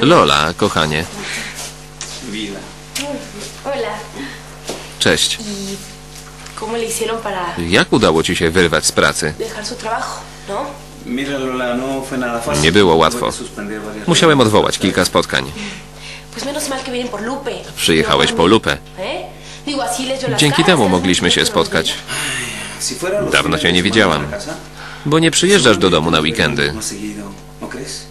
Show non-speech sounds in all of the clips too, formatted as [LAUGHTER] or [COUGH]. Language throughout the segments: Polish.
Lola, kochanie. Cześć. ¿Cómo le hicieron para Jak udało ci się wyrwać z pracy? no? No. Nie było łatwo. Musiałem odwołać kilka spotkań. Przyjechałeś po. Lupę. ¿Eh? Dzięki temu cada mogliśmy się spotkać. Dawno cię nie widziałam. Bo nie przyjeżdżasz do domu na weekendy. ¿No crees?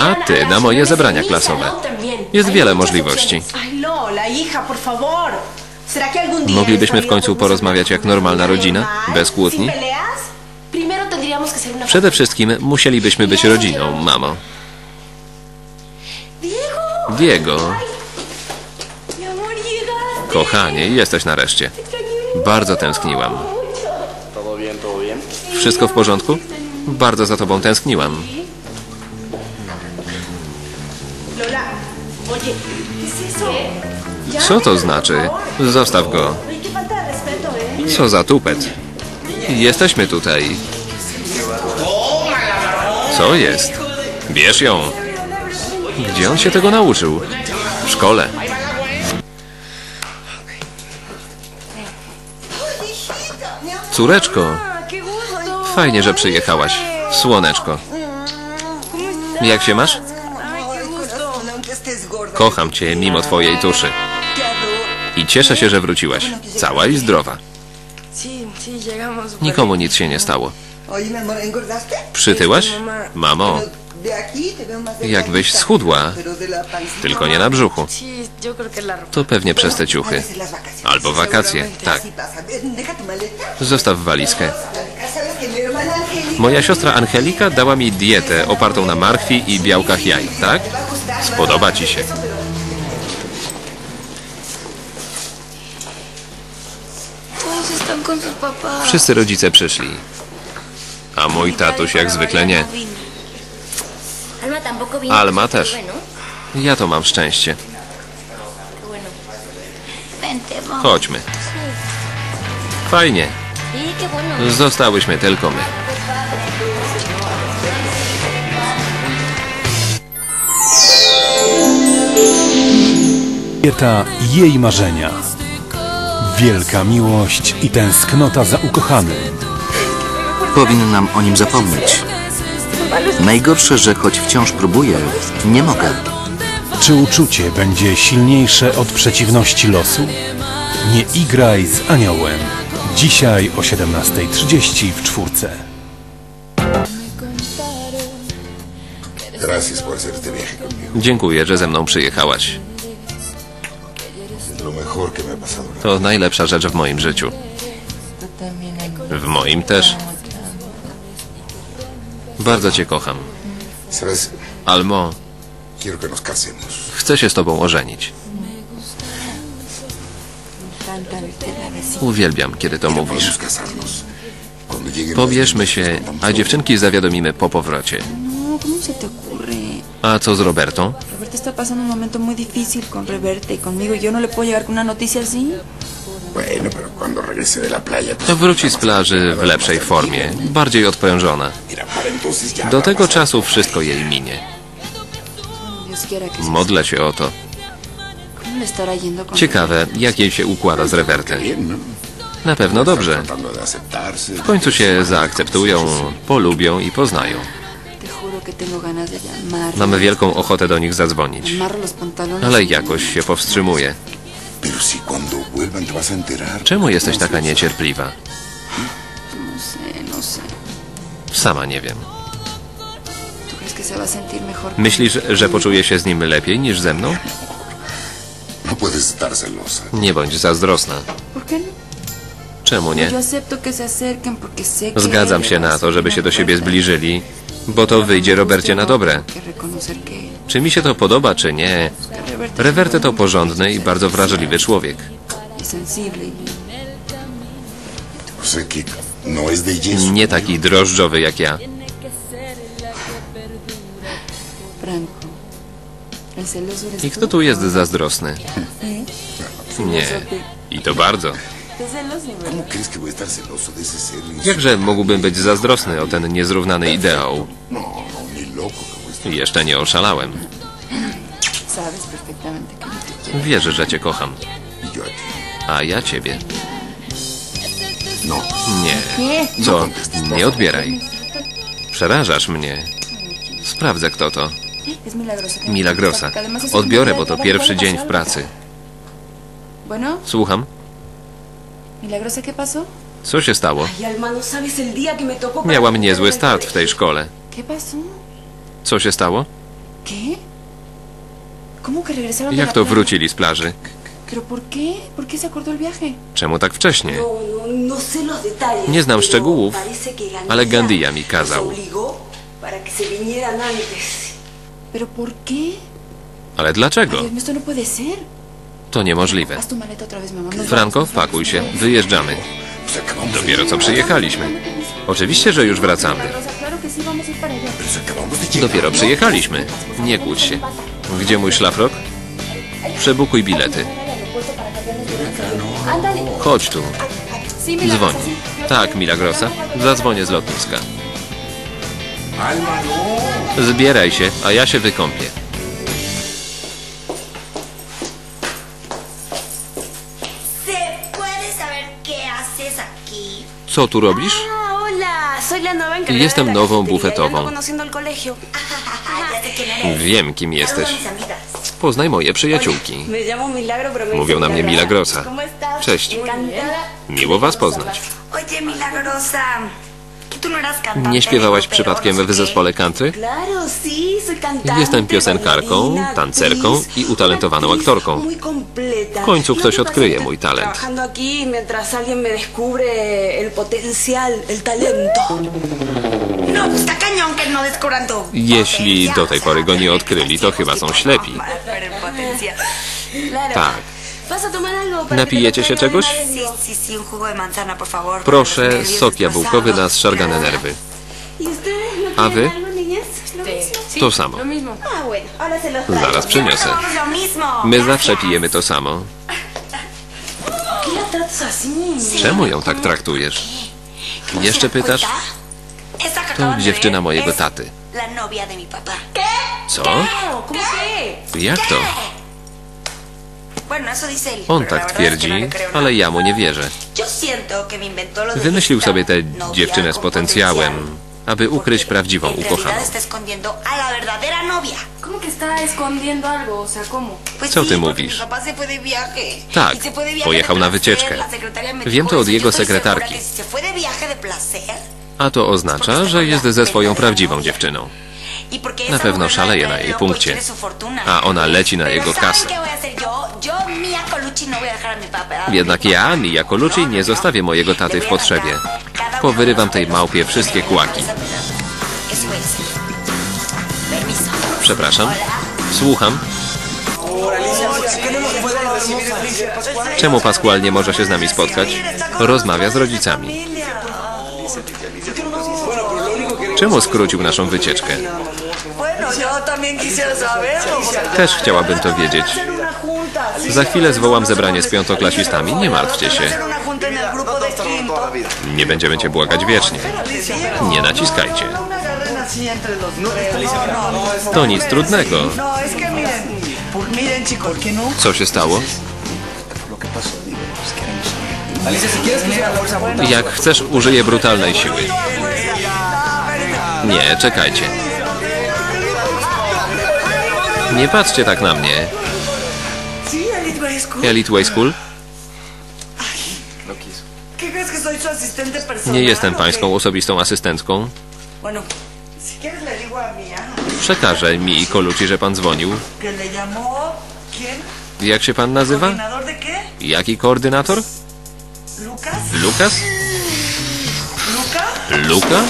A ty na moje zebrania klasowe. también. Jest wiele możliwości. opciones. Ay, Lola, hija, por favor. ¿Será que algún día Moglibyśmy w końcu porozmawiać jak normalna rodzina, bez kłótni? Przede wszystkim musielibyśmy być rodziną, mamo. Diego, kochanie, jesteś nareszcie. Bardzo tęskniłam. Wszystko w porządku? Bardzo za tobą tęskniłam. Co to znaczy? Zostaw go. Co za tupet. Jesteśmy tutaj. Co jest? Bierz ją. Gdzie on się tego nauczył? W szkole. Córeczko. Fajnie, że przyjechałaś. Słoneczko. Jak się masz? Kocham cię mimo twojej tuszy. I cieszę się, że wróciłaś. Cała i zdrowa. Nikomu nic się nie stało. Przytyłaś? Mamo, Jakbyś schudła. tylko nie na brzuchu. To pewnie przez te ciuchy. Albo wakacje, tak. Zostaw walizkę. Moja siostra Angelika dała mi dietę opartą na marchwi i białkach jaj, tak? Spodoba ci się. Wszyscy rodzice przyszli. A mój tatuś jak zwykle nie. Alma też. Ja to mam szczęście. Chodźmy. Fajnie. Zostałyśmy tylko my. Kobieta i jej marzenia. Wielka miłość i tęsknota za ukochanym. Powinnam o nim zapomnieć. Najgorsze, że choć wciąż próbuję, nie mogę. Czy uczucie będzie silniejsze od przeciwności losu? Nie igraj z aniołem. Dzisiaj o 17.30 w czwórce. Dziękuję, że ze mną przyjechałaś. To najlepsza rzecz w moim życiu. W moim też. Bardzo cię kocham. Almo, chcę się z tobą ożenić. Uwielbiam, kiedy to mówisz. Pobierzmy się, a dziewczynki zawiadomimy po powrocie. No, ¿cómo se te ocurre? A co z Robertą? Roberto está pasando un momento muy difícil con Reverte y conmigo. Yo no le puedo llegar con una noticia así. Bueno, pero cuando regrese de la playa... pues, To wróci z plaży w lepszej formie, bardziej odprężona. Do a tego czasu wszystko jej minie. Modlę się o to. así. ¿Cómo le estará yendo con Ciekawe, jak jej się układa z ¿no? Na pewno dobrze. W końcu się zaakceptują, polubią i poznają. Mamy wielką ochotę do nich zadzwonić. Ale jakoś się powstrzymuję. Enterar. Czemu jesteś taka niecierpliwa? No no. Sama nie wiem. Myślisz, że poczuje się z nim lepiej niż ze mną? No. Nie bądź zazdrosna. Czemu nie? Zgadzam się na to, żeby się do siebie zbliżyli, bo to wyjdzie Robercie na dobre. Czy mi się to podoba, czy nie? Reverte to porządny i bardzo wrażliwy człowiek. no. Nie taki drożdżowy jak ja. I kto tu jest zazdrosny? [LAUGHS] Nie. I to bardzo. ¿Estás celoso, güey? ¿Cómo crees que voy a estar celoso de ese ser? Jakże mógłbym być zazdrosny o ten niezrównany ideał? No, no, Jeszcze nie oszalałem. Quiero. Wierzę, że cię kocham. A ja ciebie. No. Nie. Co? Nie odbieraj. Przerażasz mnie. Sprawdzę, kto to. Milagrosa. Odbiorę, bo to pierwszy dzień w pracy. Słucham? Milagrosa, ¿qué pasó? Co się stało? Miałam niezły start w tej szkole. ¿Qué pasó? Co się stało? ¿Qué? ¿Cómo que regresaron de Jak to wrócili z plaży? ¿Pero por qué? ¿Por qué se acordó el viaje? Czemu tak wcześnie? No, no, no. Nie znam szczegółów, ale Gandia mi kazał. Ale dlaczego? To niemożliwe. Franco, pakuj się. Wyjeżdżamy. Dopiero co przyjechaliśmy. Oczywiście, że już wracamy. Dopiero przyjechaliśmy. Nie kłóć się. Gdzie mój szlafrok? Przebukuj bilety. Chodź tu. Sí. Tak, Milagrosa. Zadzwonię z lotniska. Zbieraj się, a ja się wykąpię. Co tu robisz? Ah, Jestem nową bufetową. [LAUGHS] Wiem, kim jesteś. Poznaj moje przyjaciółki. Mówią na mnie Milagro. Milagrosa. Cześć. Miło was poznać. Nie śpiewałaś przypadkiem w zespole country? Jestem piosenkarką, tancerką i utalentowaną aktorką. W końcu No, ktoś odkryje mój talent. No, no Jeśli do tej pory go nie odkryli, to chyba są ślepi. Tak. Napijecie się czegoś? Proszę, sok jabłkowy na zszargane nerwy. ¿Y no ¿A wy? To samo. Ah. Zaraz przyniosę. My zawsze pijemy to samo. Czemu ją tak traktujesz? ¿No Jeszcze pytasz? To dziewczyna mojego taty. Co? Jak to? On tak verdad es que twierdzi, no creo ale ja mu nie wierzę. Wymyślił sobie tę dziewczynę z potencjałem, aby ukryć prawdziwą ukochaną. Co ty mówisz? Tak, Y pojechał na wycieczkę. Wiem to od jego sekretarki. A to oznacza, że jest ze swoją prawdziwą dziewczyną. Y Na pewno szaleje na jej y punkcie. A ona leci na jego ¿saben kasę. qué voy a hacer yo? Yo, Mia Colucci, no. Jednak ja, Mia Colucci, nie zostawię mojego taty w potrzebie. Powyrywam tej małpie wszystkie kłaki. Przepraszam. Słucham. Czemu Pascual nie może się z nami spotkać? Rozmawia z rodzicami. Czemu skrócił naszą wycieczkę? Bueno, yo también quisiera saberlo. Też chciałabym to wiedzieć. Za chwilę zwołam zebranie z piątoklasistami, nie martwcie się. Quinto. Nie będziemy cię błagać wiecznie. Nie naciskajcie. No, no, no. To nic trudnego. No, no. Co się stało? Jak chcesz, użyję brutalnej siły. Nie, czekajcie. Nie patrzcie tak na mnie. Elite Way School. Personal? Nie jestem pańską osobistą asystentką. Przekażę mi i Kolucci, że pan dzwonił. Jak się pan nazywa? Jaki koordynator? ¿Lucas? Lukas? ¿Luca? Luka?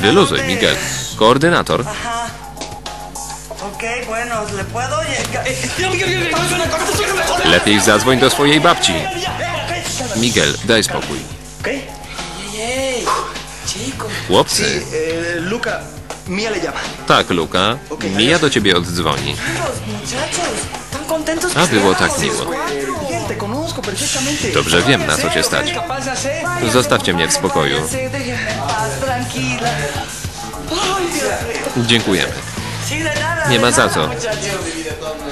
Wyluzuj, Miguel. Koordynator? Ok, bueno, le puedo. Lepiej zadzwoń do swojej babci. Miguel, daj spokój. Chłopcy. Eh, Luca, Mia le llama. Tak, Luka. Mija do ciebie oddzwoni. A było tak miło. Dobrze wiem, na co cię stać. Zostawcie mnie w spokoju. Dziękujemy. Nie ma za co.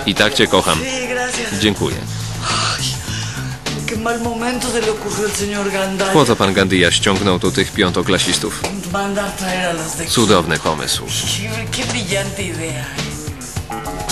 I tak cię kocham. Dziękuję. Po co pan Gandia ściągnął tu tych piątoklasistów? Cudowny pomysł.